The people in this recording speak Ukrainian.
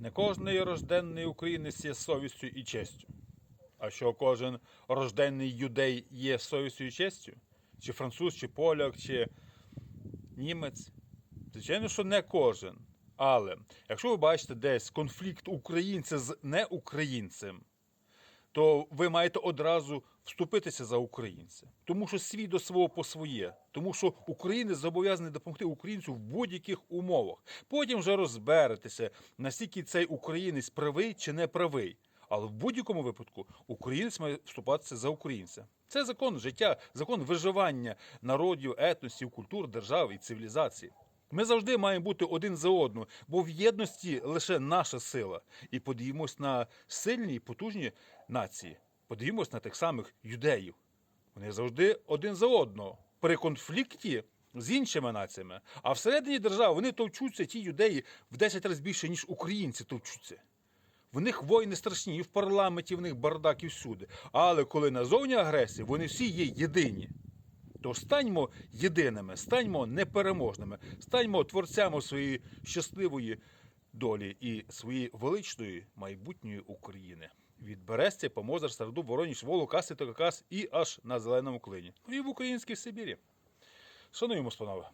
Не кожний рожденний українець є совістю і честю. А що кожен рожденний юдей є совістю і честю? Чи француз, чи поляк, чи німець? Звичайно, що не кожен. Але якщо ви бачите десь конфлікт українця з неукраїнцем, то ви маєте одразу вступитися за українця. Тому що свій до свого по своє. Тому що українець зобов'язаний допомогти українцю в будь-яких умовах. Потім вже розберетеся, наскільки цей українець правий чи не правий. Але в будь-якому випадку українець має вступатися за українця. Це закон життя, закон виживання народів, етносів, культур, держав і цивілізації. Ми завжди маємо бути один за одного, бо в єдності лише наша сила. І подивімось на сильні і потужні нації. Подивімось на тих самих юдеїв. Вони завжди один за одного. При конфлікті з іншими націями. А всередині держави вони товчуться, ті юдеї в 10 разів більше, ніж українці товчуться. В них воїни страшні, і в парламенті в них бардак і всюди. Але коли назовні агресія, вони всі є єдині. Тож станьмо єдиними, станьмо непереможними, станьмо творцями своєї щасливої долі і своєї величної майбутньої України. Від Берестя, Помозер, Сарду, Вороніч, Волу, Каси, Токакас і аж на зеленому клині. Ну і в українській Сибірі. Шануємо, панове.